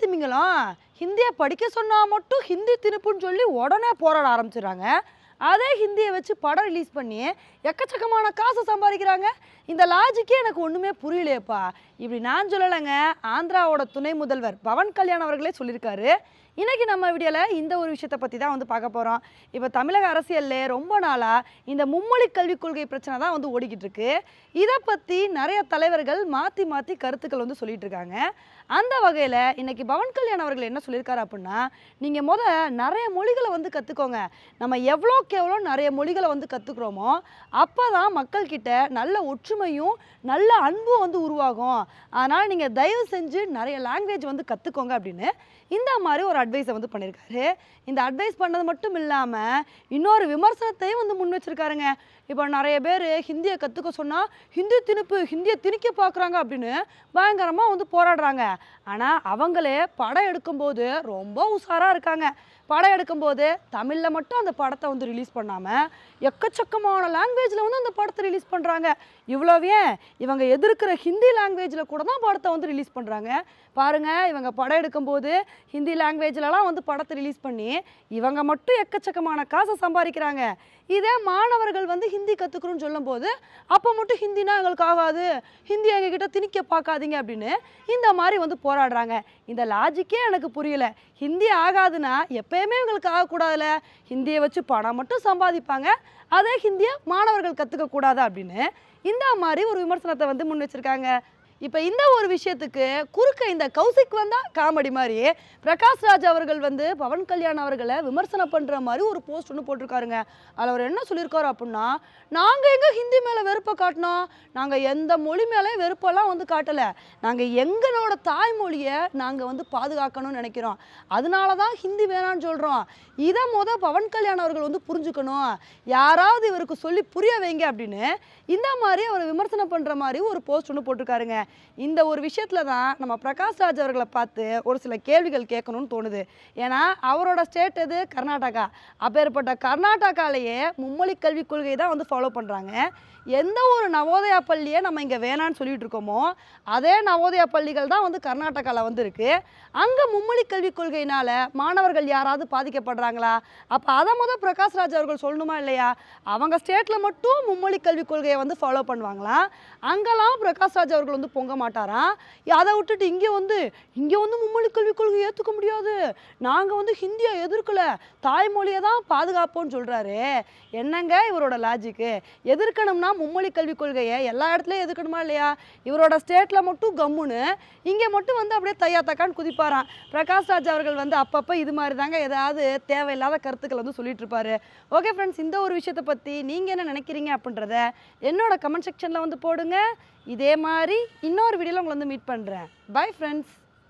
திமிங்கலம் ஹிந்தியை படிக்க சொன்னால் மட்டும் ஹிந்தி திணிப்புன்னு சொல்லி உடனே போராட ஆரம்பிச்சிடுறாங்க. அதே ஹிந்தியை வச்சு படம் ரிலீஸ் பண்ணி எக்கச்சக்கமான காசு சம்பாதிக்கிறாங்க. இந்த லாஜிக்கே எனக்கு ஒன்றுமே புரியலையேப்பா. இப்படி நான் சொல்லலைங்க. ஆந்திராவோட துணை முதல்வர் பவன் கல்யாண் அவர்களே சொல்லியிருக்காரு. இன்றைக்கி நம்ம வீடியோவில் இந்த ஒரு விஷயத்தை பற்றி தான் வந்து பார்க்க போகிறோம் இப்போ தமிழக அரசியலில் ரொம்ப நாளாக இந்த மும்மொழி கல்விக் கொள்கை பிரச்சனை தான் வந்து ஓடிக்கிட்டு இருக்கு. இதை பற்றி நிறைய தலைவர்கள் மாற்றி மாற்றி கருத்துக்கள் வந்து சொல்லிட்டு இருக்காங்க. அந்த வகையில் இன்றைக்கி பவன் கல்யாண் அவர்கள் என்ன சொல்லியிருக்காரு அப்படின்னா நீங்கள் முத நிறைய மொழிகளை வந்து கற்றுக்கோங்க நம்ம எவ்வளோக்கு எவ்வளோ நிறைய மொழிகளை வந்து கற்றுக்குறோமோ அப்போ தான் மக்கள்கிட்ட நல்ல ஒற்றுமையும் நல்ல அன்பும் வந்து உருவாகும். அதனால் நீங்கள் தயவு செஞ்சு நிறைய லாங்குவேஜ் வந்து கற்றுக்கோங்க அப்படின்னு இந்த மாதிரி ஒரு அட்வைஸை வந்து பண்ணியிருக்காரு இந்த அட்வைஸ் பண்ணது மட்டும் இல்லாமல் இன்னொரு விமர்சனத்தையும் வந்து முன் வச்சுருக்காருங்க. இப்போ நிறைய பேர் ஹிந்தியை கற்றுக்க சொன்னால் ஹிந்தி திணிப்பு ஹிந்தியை திணிக்க பார்க்குறாங்க அப்படின்னு பயங்கரமாக வந்து போராடுறாங்க. ஆனால் அவங்களே படம் எடுக்கும்போது ரொம்ப உஷாராக இருக்காங்க. படம் எடுக்கும்போது தமிழில் மட்டும் அந்த படத்தை வந்து ரிலீஸ் பண்ணாமல் எக்கச்சக்கமான லாங்குவேஜில் வந்து அந்த படத்தை ரிலீஸ் பண்ணுறாங்க இவ்வளோவே இவங்க எதிர்க்கிற ஹிந்தி லாங்குவேஜில் கூட தான் படத்தை வந்து ரிலீஸ் பண்ணுறாங்க பாருங்கள் இவங்க படம் எடுக்கும்போது ஹிந்தி லாங்குவேஜ் காலேஜ்லலாம் வந்து படத்தை ரிலீஸ் பண்ணி இவங்க மட்டும் எக்கச்சக்கமான காசை சம்பாதிக்கிறாங்க. இதே மாணவர்கள் வந்து ஹிந்தி கற்றுக்கணும்னு சொல்லும்போது அப்போ மட்டும் ஹிந்தினா எங்களுக்கு ஆகாது. ஹிந்தி எங்ககிட்ட திணிக்க பார்க்காதீங்க அப்படின்னு இந்த மாதிரி வந்து போராடுறாங்க. இந்த லாஜிக்கே எனக்கு புரியல. ஹிந்தி ஆகாதுன்னா எப்பயுமே எங்களுக்கு ஆகக்கூடாதுல. ஹிந்தியை வச்சு பணம் மட்டும் சம்பாதிப்பாங்க. அதே ஹிந்தியை மாணவர்கள் கற்றுக்கக்கூடாது அப்படின்னு இந்த மாதிரி ஒரு விமர்சனத்தை வந்து முன் வச்சுருக்காங்க. இப்போ இந்த ஒரு விஷயத்துக்கு குறுக்க இந்த கௌசிக் வந்தா காமெடி மாதிரி பிரகாஷ் ராஜ் அவர்கள் வந்து பவன் கல்யாண் அவர்களை விமர்சனம் பண்ணுற மாதிரி ஒரு போஸ்ட் ஒன்று போட்டிருக்காருங்க. அதில் அவர் என்ன சொல்லியிருக்காரு அப்படின்னா நாங்கள் எங்கே ஹிந்தி மேலே வெறுப்பை காட்டினோம்? நாங்கள் எந்த மொழி மேலே வெறுப்பெல்லாம் வந்து காட்டலை. நாங்கள் எங்களோட தாய்மொழியை நாங்கள் வந்து பாதுகாக்கணும்னு நினைக்கிறோம். அதனால தான் ஹிந்தி வேணான்னு சொல்கிறோம் இதை முத பவன் கல்யாண் அவர்கள் வந்து புரிஞ்சுக்கணும். யாராவது இவருக்கு சொல்லி புரிய வைங்க அப்படின்னு இந்த மாதிரி அவர் விமர்சனம் பண்ணுற மாதிரி ஒரு போஸ்ட் ஒன்று போட்டிருக்காருங்க. இந்த ஒரு விஷயத்தில் தான் நம்ம பிரகாஷ் ராஜ் அவர்களை பார்த்து ஒரு சில கேள்விகள் கேட்கணும்னு தோணுது. ஏன்னா அவரோட ஸ்டேட் எது? கர்நாடகா. அப்பேற்பட்ட கர்நாடகாலேயே மும்மொழி கல்விக் கொள்கை தான் வந்து ஃபாலோ பண்ணுறாங்க எந்த ஒரு நவோதயா பள்ளியை நம்ம இங்கே வேணான்னு சொல்லிட்டு இருக்கோமோ அதே நவோதயா பள்ளிகள் தான் வந்து கர்நாடகாவில் வந்து அங்கே மும்மொழி கல்விக் கொள்கையினால் மாணவர்கள் யாராவது பாதிக்கப்படுறாங்களா? அப்போ அதை முதல் பிரகாஷ் ராஜ் அவர்கள் சொல்லணுமா இல்லையா? அவங்க ஸ்டேட்டில் மட்டும் மும்மொழி கல்விக் கொள்கையை வந்து ஃபாலோ பண்ணுவாங்களாம் அங்கெல்லாம் பிரகாஷ் ராஜ் அவர்கள் வந்து பொங்க மாட்டாராம் அதை விட்டுட்டு இங்கே வந்து இங்கே வந்து மும்மொழி கல்விக் கொள்கை ஏற்றுக்க முடியாது. நாங்கள் வந்து ஹிந்தியை எதிர்க்கலை. தாய்மொழியை தான் பாதுகாப்போம்னு சொல்கிறாரு என்னங்க இவரோட லாஜிக்கு எதிர்க்கணும்னா மும்மொழி கல்விக் கொள்கையை எல்லா இடத்துலையும் எதிர்க்கணுமா இல்லையா? இவரோட ஸ்டேட்டில் மட்டும் கம்முன்னு இங்கே மட்டும் வந்து அப்படியே தையா தக்கான்னு குதிப்பாராம். பிரகாஷ் ராஜ் அவர்கள் வந்து அப்பப்போ இது மாதிரி தாங்க ஏதாவது தேவையில்லாத கருத்துக்கள் வந்து சொல்லிட்டு இருப்பாரு. ஓகே ஃப்ரெண்ட்ஸ் இந்த ஒரு விஷயத்தை பற்றி நீங்கள் என்ன நினைக்கிறீங்க அப்படின்றத என்னோட கமெண்ட் செக்ஷனில் வந்து போடுங்க. இதே மாதிரி இன்னொரு வீடியோவில் உங்களை வந்து மீட் பண்ணுறேன் பை ஃப்ரெண்ட்ஸ்